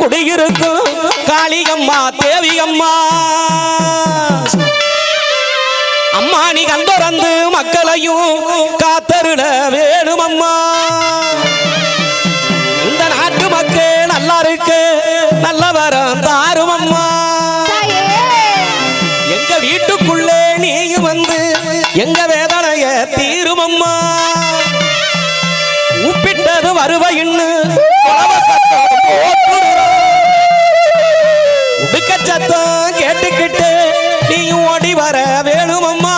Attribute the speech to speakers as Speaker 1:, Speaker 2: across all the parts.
Speaker 1: குடியிருக்கும். காளியம்மா தேவியம்மா. அம்மா நீ கந்தொறந்து மக்களையும் காத்தருட வேணுமம்மா. இந்த நாட்டு மக்கள் நல்லா இருக்கு நல்ல வரம்
Speaker 2: தாருமம்மா.
Speaker 1: எங்க வீட்டுக்குள்ளே நீயும் வந்து எங்க வேதனைய தீருமம்மா. உப்பிட்டது வருவ இன்னும் சத்தம் கேட்டுக்கிட்டு நீயும் ஓடி வர வேணுமம்மா.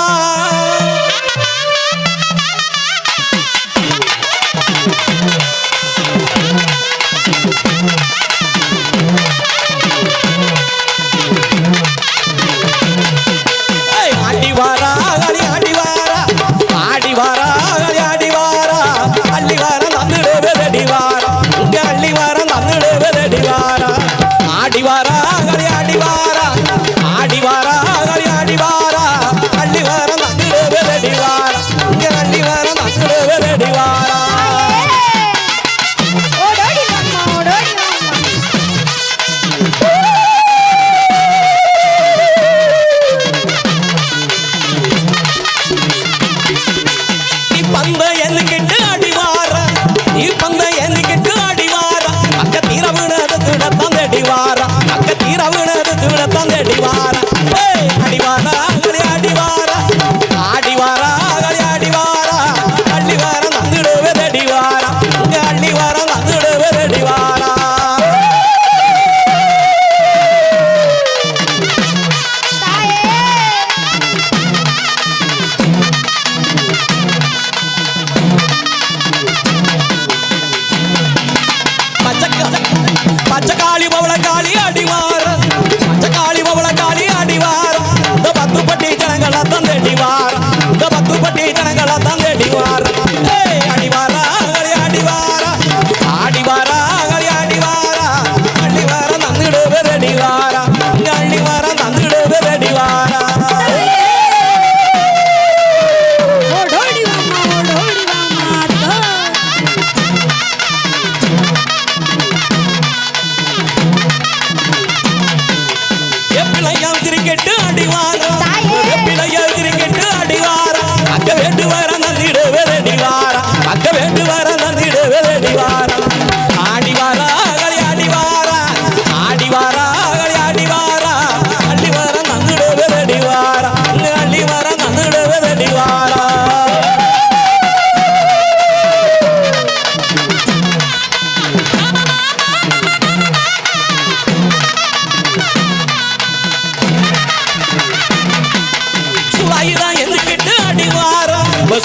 Speaker 1: செய்வாரா அக்க தீரவுன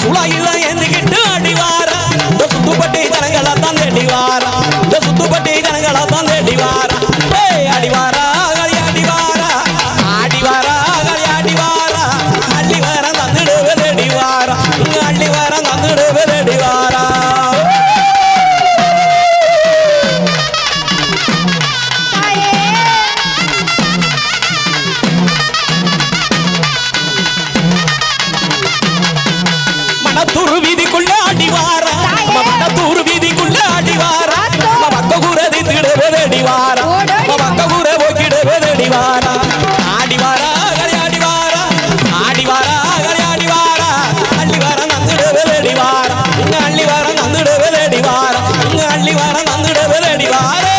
Speaker 1: சுழாயில எந்திக்கிட்டு அடிவாரா? இந்த சுத்துப்பட்டி ஜனங்களா தான் தேடிவாரா இந்த சுத்துப்பட்டி ஜனங்களா தான் தேடிவாரா ஏய் அடிவாரா. பள்ளி வாரம் வந்துடுவது அடிவார